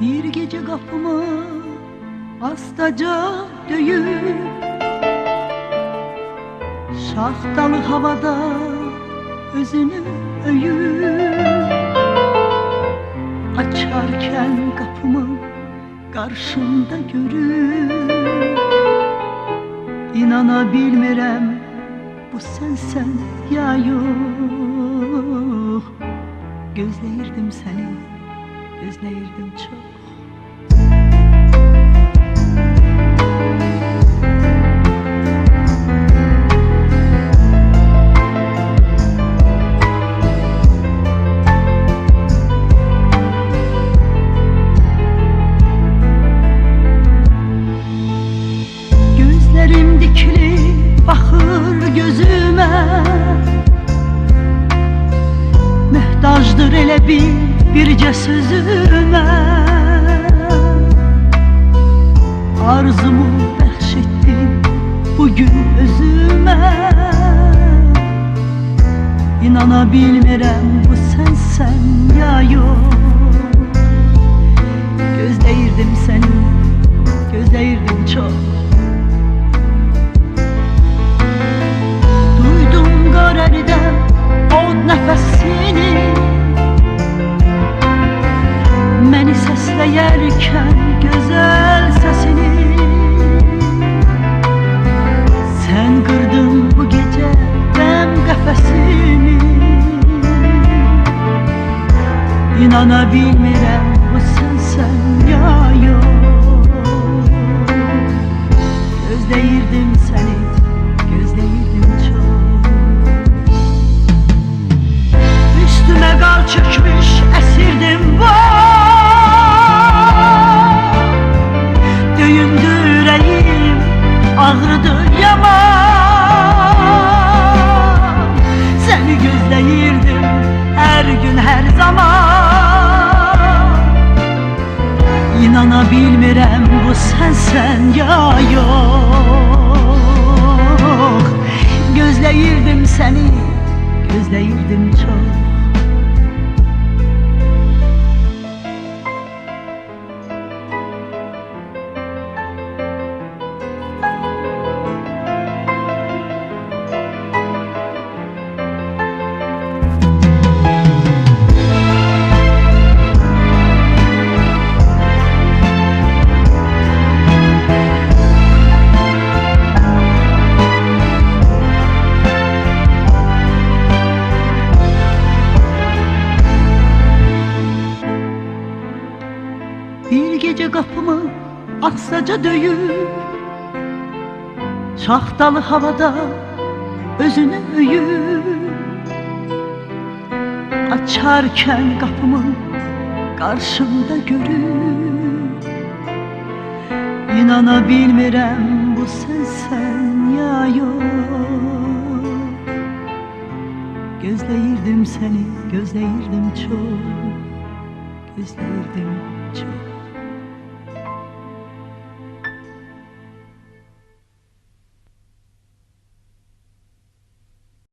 Bir gece kapımı astaca döyüp Şahtalı havada özünü öyüp Açarken kapımı karşımda görüp İnanabilmirəm bu sensen ya yok. Gözləyirdim gözləyirdim çox Gözlerim dikili bakır gözüme. Mühtacdır elə bir bircə sözüme. Arzumu bəxş etdim bugün özüme. İnana bilmirəm bu sensen səsləyərkən gözəl səsini Sən qırdın bu gecə qəm qəfəsini İnana bilmirəm bu sənsən ya yox Gözləyirdim səni, gözləyirdim çox Üstüme qar çökmüş İnana bilmirəm bu sənsən ya yox Gözləyirdim səni, gözləyirdim çox gece kapımı aksaca döyüp Şahtalı havada özünü öyüp Açarken kapımı karşımda görüp İnana bilmirəm bu sensen ya yok Gözləyirdim səni, gözləyirdim çox Gözləyirdim